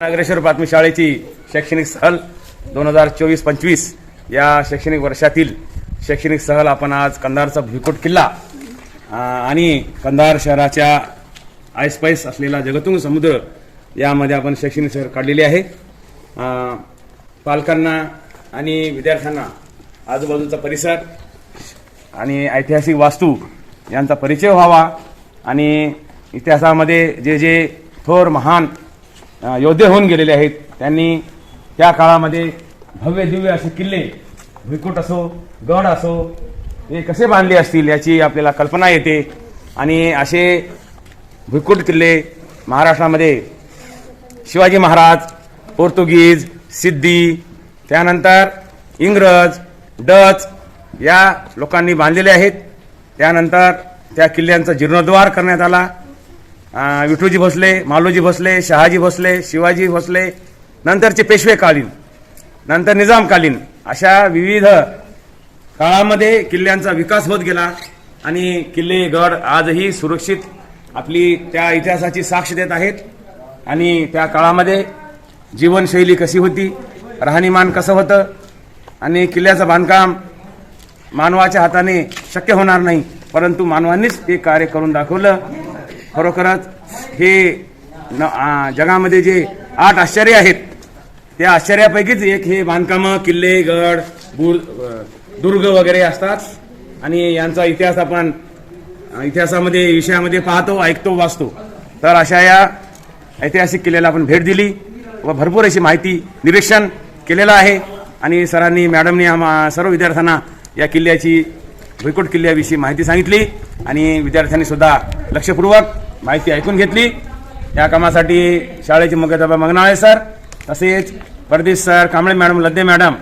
नागरेश्वर प्राथमिक शाळेची शैक्षणिक सहल दोन हजार चोवीस पंचवीस या शैक्षणिक वर्षातील शैक्षणिक सहल आपण आज कंधारचा भुईकोट किल्ला आणि कंधार शहराच्या आयस्पाईस असलेला जगतुंग समुद्र यामध्ये आपण शैक्षणिक सहल काढलेली आहे. पालकांना आणि विद्यार्थ्यांना आजूबाजूचा परिसर आणि ऐतिहासिक वास्तू यांचा परिचय व्हावा आणि इतिहासामध्ये जे जे थोर महान योद्धे होऊन गेलेले आहेत. त्यांनी त्या काळामध्ये भव्य दिव्य असे किल्ले भुईकोट असो गड असो हे कसे बांधले असतील याची आपल्याला कल्पना येते. आणि असे भुईकोट किल्ले महाराष्ट्रामध्ये शिवाजी महाराज पोर्तुगीज सिद्धी त्यानंतर इंग्रज डच या लोकांनी बांधलेले आहेत. त्यानंतर त्या किल्ल्यांचा जीर्णोद्धार करण्यात आला. विठोजी भोसले मालोजी भोसले शहाजी भोसले शिवाजी भोसले नंतरचे पेशवेकालीन नंतर निजामकालीन अशा विविध काळामध्ये किल्ल्यांचा विकास होत गेला आणि किल्ले गड आजही सुरक्षित आपली त्या इतिहासाची साक्ष देत आहेत. आणि त्या काळामध्ये जीवनशैली कशी होती राहणीमान कसं होतं आणि किल्ल्याचं बांधकाम मानवाच्या हाताने शक्य होणार नाही परंतु मानवांनीच ते कार्य करून दाखवलं. खरोखरच हे न जगामध्ये जे आठ आश्चर्य आहेत त्या आश्चर्यापैकीच एक हे बांधकामं किल्ले गड बुर दुर्ग वगैरे असतात. आणि यांचा इतिहास आपण इतिहासामध्ये विषयामध्ये पाहतो ऐकतो वाचतो. तर अशा या ऐतिहासिक किल्ल्याला आपण भेट दिली व भरपूर अशी माहिती निरीक्षण केलेलं आहे. आणि सरांनी मॅडमनी आम्हा सर्व विद्यार्थ्यांना या किल्ल्याची भुईकोट किल्ल्याविषयी माहिती सांगितली आणि विद्यार्थ्यांनी सुद्धा लक्षपूर्वक माहिती ऐकून घेतली. या कामासाठी शाळेचे मुख्याध्यापक मंगनाळे सर तसेच Pardesh sir Kamble madam Ladde madam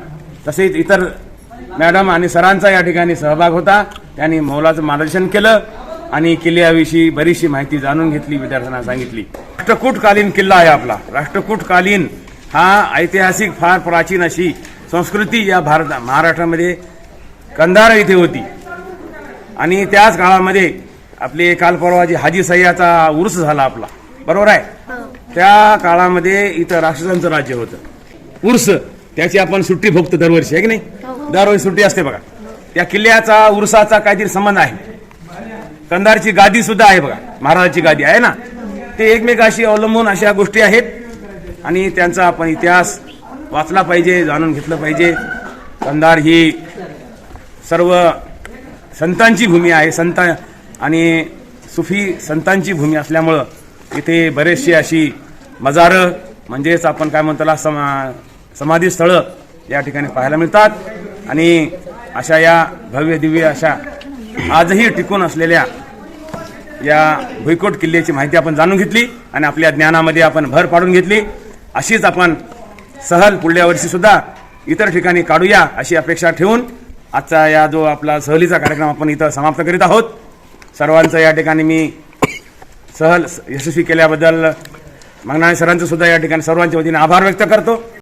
तसेच इतर मॅडम आणि सरांचा या ठिकाणी सहभाग होता. त्यांनी मौलाचं मार्गदर्शन केलं आणि किल्ल्याविषयी बरीचशी माहिती जाणून घेतली विद्यार्थ्यांना सांगितली. राष्ट्रकूटकालीन किल्ला आहे आपला. राष्ट्रकूटकालीन हा ऐतिहासिक फार प्राचीन अशी संस्कृती या भारत महाराष्ट्रामध्ये कंधार इथे होती. आणि त्याच काळामध्ये आपले काल परवा जे हाजी सय्याचा उर्स झाला आपला बरोबर आहे? त्या काळामध्ये इथं राक्षसांचं राज्य होतं. उर्स त्याची आपण सुट्टी भोगतो दरवर्षी आहे की नाही? दरवर्षी सुट्टी असते बघा. त्या किल्ल्याचा उर्साचा काहीतरी संबंध आहे. कंधारची गादी सुद्धा आहे बघा महाराजाची गादी आहे ना? ते एकमेकाशी अवलंबून अशा गोष्टी आहेत. आणि त्यांचा आपण इतिहास वाचला पाहिजे जाणून घेतलं पाहिजे. कंधार ही सर्व संतांची भूमी आहे संत आणि सुफी संतांची भूमी असल्यामुळं इथे बरेचशी अशी मजारं म्हणजेच आपण काय म्हणतो त्याला समा समाधी स्थळं या ठिकाणी पाहायला मिळतात. आणि अशा या भव्य दिव्य अशा आजही टिकून असलेल्या या भुईकोट किल्ल्याची माहिती आपण जाणून घेतली आणि आपल्या ज्ञानामध्ये आपण भर पाडून घेतली. अशीच आपण सहल पुढल्या वर्षीसुद्धा इतर ठिकाणी काढूया अशी अपेक्षा ठेवून आजचा या जो आपला सहलीचा कार्यक्रम आपण इथं समाप्त करीत आहोत. सर्वांचं या ठिकाणी मी सहल यशस्वी केल्याबद्दल मंगनाळे सरांचं सुद्धा या ठिकाणी सर्वांच्या वतीने आभार व्यक्त करतो.